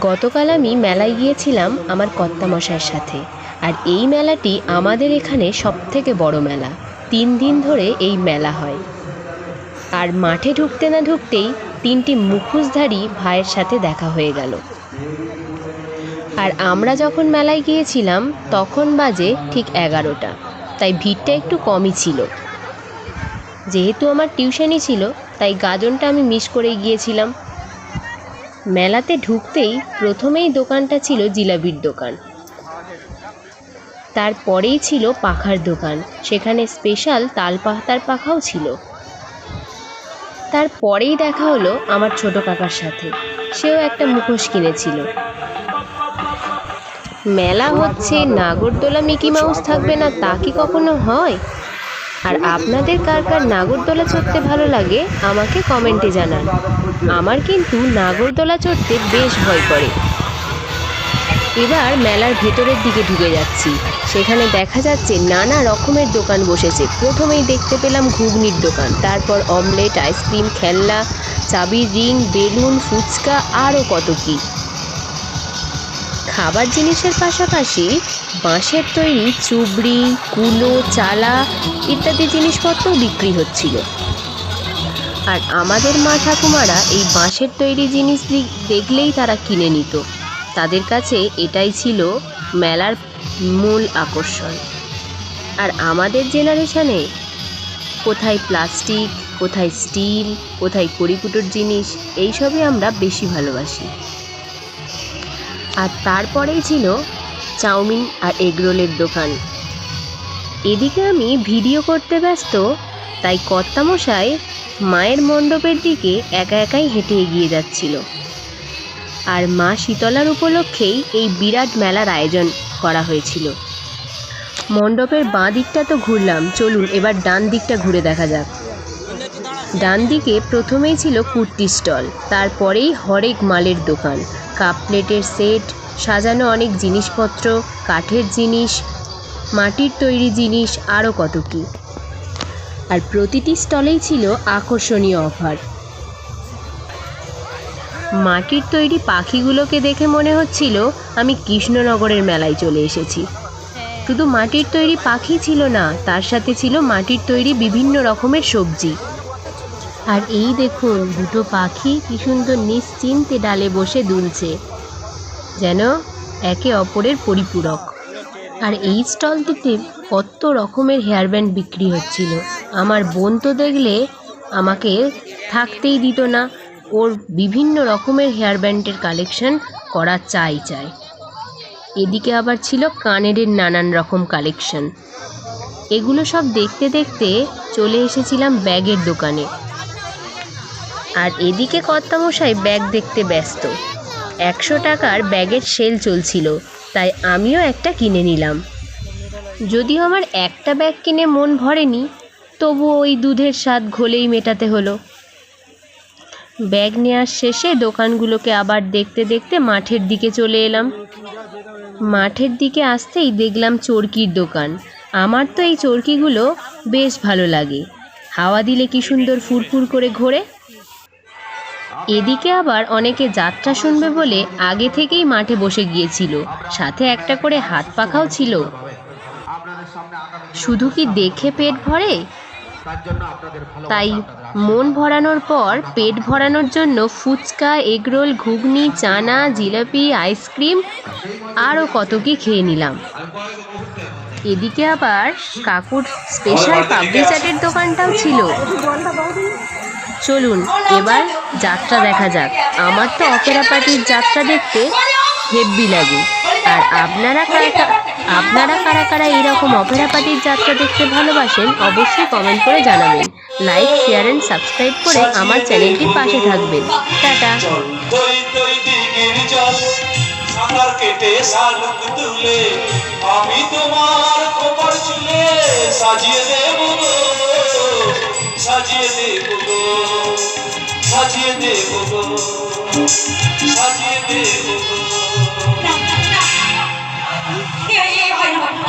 গতকাল আমি মেলায় গিয়েছিলাম আমার কর্তামশাইয়ের সাথে। আর এই মেলাটি আমাদের এখানে সবথেকে বড় মেলা। তিন দিন ধরে এই মেলা হয়। আর মাঠে ঢুকতে না ঢুকতেই তিনটি মুখোশধারী ভাইয়ের সাথে দেখা হয়ে গেল। আর আমরা যখন মেলায় গিয়েছিলাম, তখন বাজে ঠিক এগারোটা। তাই ভিড়টা একটু কমই ছিল। যেহেতু আমার টিউশনই ছিল, তাই গাজনটা আমি মিস করে গিয়েছিলাম। মেলাতে ঢুকতেই প্রথমেই দোকানটা ছিল জিলাপির দোকান। তারপরেই ছিল পাখার দোকান, সেখানে স্পেশাল তাল পাতার পাখাও ছিল। তারপরেই দেখা হলো আমার ছোট কাকার সাথে, সেও একটা মুখোশ কিনেছিল। মেলা হচ্ছে নাগরদোলা মিকি মাউস থাকবে না তা কি কখনো হয়? আর আপনাদের কার কার নাগরদোলা চড়তে ভালো লাগে, আমাকে কমেন্টে জানান। আমার কিন্তু নাগরদোলা চড়তে বেশ ভয় করে। এবার মেলার ভেতরের দিকে ঢুকে যাচ্ছি। সেখানে দেখা যাচ্ছে নানা রকমের দোকান বসেছে। প্রথমেই দেখতে পেলাম ঘুগনির দোকান। তারপর অমলেট, আইসক্রিম, খেলনা, চাবির রিং, বেলুন, ফুচকা, আরও কত কী। খাবার জিনিসের পাশাপাশি বাঁশের তৈরি চুবড়ি, কুলো, চালা ইত্যাদি জিনিসপত্রও বিক্রি হচ্ছিল। আর আমাদের মা ঠাকুমারা এই বাঁশের তৈরি জিনিস দেখলেই তারা কিনে নিত। তাদের কাছে এটাই ছিল মেলার মূল আকর্ষণ। আর আমাদের জেনারেশনে কোথায় প্লাস্টিক, কোথায় স্টিল, কোথায় কড়িকুটোর জিনিস, এইসবই আমরা বেশি ভালোবাসি। আর তারপরেই ছিল চাউমিন আর এগরোলের দোকান। এদিকে আমি ভিডিও করতে ব্যস্ত, তাই কর্তামশাই মায়ের মণ্ডপের দিকে একা একাই হেঁটে এগিয়ে যাচ্ছিল। আর মা শীতলার উপলক্ষেই এই বিরাট মেলার আয়োজন করা হয়েছিল। মণ্ডপের বাঁ দিকটা তো ঘুরলাম, চলুন এবার ডান দিকটা ঘুরে দেখা যাক। ডান দিকে প্রথমেই ছিল কুর্তি স্টল, তারপরেই হরেক মালের দোকান। কাপ প্লেটের সেট, সাজানো অনেক জিনিসপত্র, কাঠের জিনিস, মাটির তৈরি জিনিস, আরও কত কী। আর প্রতিটি স্টলেই ছিল আকর্ষণীয় অফার। মাটির তৈরি পাখিগুলোকে দেখে মনে হচ্ছিল আমি কৃষ্ণনগরের মেলায় চলে এসেছি। শুধু মাটির তৈরি পাখি ছিল না, তার সাথে ছিল মাটির তৈরি বিভিন্ন রকমের সবজি। আর এই দেখুন, দুটো পাখি কি সুন্দর নিশ্চিন্তে ডালে বসে দুলছে, যেন একে অপরের পরিপূরক। আর এই স্টলটিতে কত রকমের হেয়ার ব্যান্ড বিক্রি হচ্ছিল। আমার বোন তো দেখলে আমাকে থাকতেই দিত না। ওর বিভিন্ন রকমের হেয়ার ব্যান্ডের কালেকশন করা চাই চাই। এদিকে আবার ছিল কানেরের নানান রকম কালেকশন এগুলো সব দেখতে দেখতে চলে এসেছিলাম ব্যাগের দোকানে। আর এদিকে কর্তামশাই ব্যাগ দেখতে ব্যস্ত। একশো টাকার ব্যাগের সেল চলছিল, তাই আমিও একটা কিনে নিলাম। যদিও আমার একটা ব্যাগ কিনে মন ভরেনি তবু ওই দুধের স্বাদ ঘোলেই মেটাতে হলো। ব্যাগ নেওয়ার শেষে দোকানগুলোকে আবার দেখতে দেখতে মাঠের দিকে চলে এলাম। মাঠের দিকে আসতেই দেখলাম চরকির দোকান। আমার তো এই চরকিগুলো বেশ ভালো লাগে। হাওয়া দিলে কি সুন্দর ফুরফুর করে ঘোরে। এদিকে আবার অনেকে যাত্রা শুনবে বলে আগে থেকেই মাঠে বসে গিয়েছিল। সাথে একটা করে হাত পাখাও ছিল। শুধু কি দেখে পেট ভরে? তাই মন ভরানোর পর পেট ভরানোর জন্য ফুচকা এগরোল ঘুগনি চানা জিলাপি আইসক্রিম আরও কত কি খেয়ে নিলাম। এদিকে আবার কাকুর স্পেশাল পাপড়ি চাটের দোকানটাও ছিল। চলুন এবার যাত্রা দেখা যাক। আমার তো অপেরা পার্টির যাত্রা দেখতে হেব্বি লাগে। আর আপনারা কারা আপনারা কারা কারা এইরকম অপেরা পার্টির যাত্রা দেখতে ভালোবাসেন, অবশ্যই কমেন্ট করে জানাবেন। লাইক শেয়ার অ্যান্ড সাবস্ক্রাইব করে আমার চ্যানেলটির পাশে থাকবেন। টাটা। আমি তোমার চুলে সাজিয়ে দেব সাজিয়ে দেব সাজিয়ে দেব সাজিয়ে দেব Bye, bye, bye.